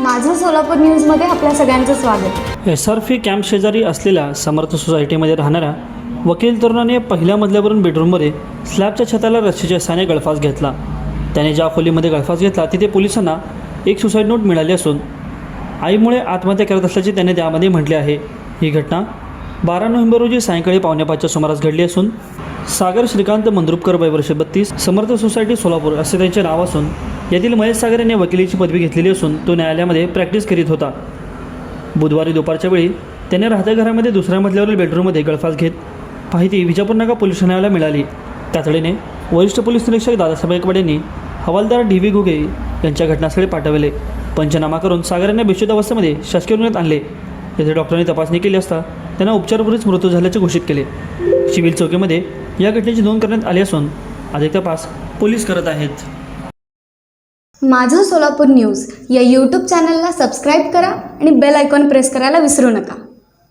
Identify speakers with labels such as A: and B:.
A: माझं सोलापूर न्यूजमध्ये आपल्या सगळ्यांचं स्वागत.
B: एस आर फी कॅम्प शेजारी असलेल्या समर्थ सोसायटीमध्ये राहणाऱ्या वकील तरुणाने पहिल्या मजल्यावरून बेडरूममध्ये स्लॅबच्या छताला रस्सीच्या साने गळफास घेतला. त्याने ज्या खोलीमध्ये गळफास घेतला तिथे पोलिसांना एक सुसाईड नोट मिळाली असून आईमुळे आत्महत्या करत असल्याचे त्याने त्यामध्ये म्हटले आहे. ही घटना बारा नोव्हेंबर रोजी सायंकाळी पावणेपाचच्या सुमारास घडली असून सागर श्रीकांत मंद्रुपकर वय वर्ष बत्तीस समर्थ सोसायटी सोलापूर असे त्यांचे नाव असून यातील महेश सागर यांनी वकिलीची पदवी घेतलेली असून तो न्यायालयामध्ये प्रॅक्टिस करीत होता. बुधवारी दुपारच्या वेळी त्याने राहत्या घरामध्ये दुसऱ्या मजल्यावरील बेडरूममध्ये गळफास घेत माहिती विजापूर नगर पोलीस ठाण्याला मिळाली. तातडीने वरिष्ठ पोलीस निरीक्षक दादासाहेब गायकवाड यांनी हवालदार डी व्ही घुगे यांच्या घटनास्थळी पाठवले. पंचनामा करून सागर यांना बेशुद्ध अवस्थेमध्ये शासकीय रुग्णालयात आणले. येथे डॉक्टरांनी तपासणी केली असता त्यांना उपचारपूर्वीच मृत्यू झाल्याचे घोषित केले. सिव्हिल चौकीमध्ये या घटनेची नोंद करण्यात आली असून अधिक तपास पोलीस करत आहेत.
A: माझं सोलापूर न्यूज या यूट्यूब चॅनलला सबस्क्राईब करा आणि बेल आयकॉन प्रेस करायला विसरू नका.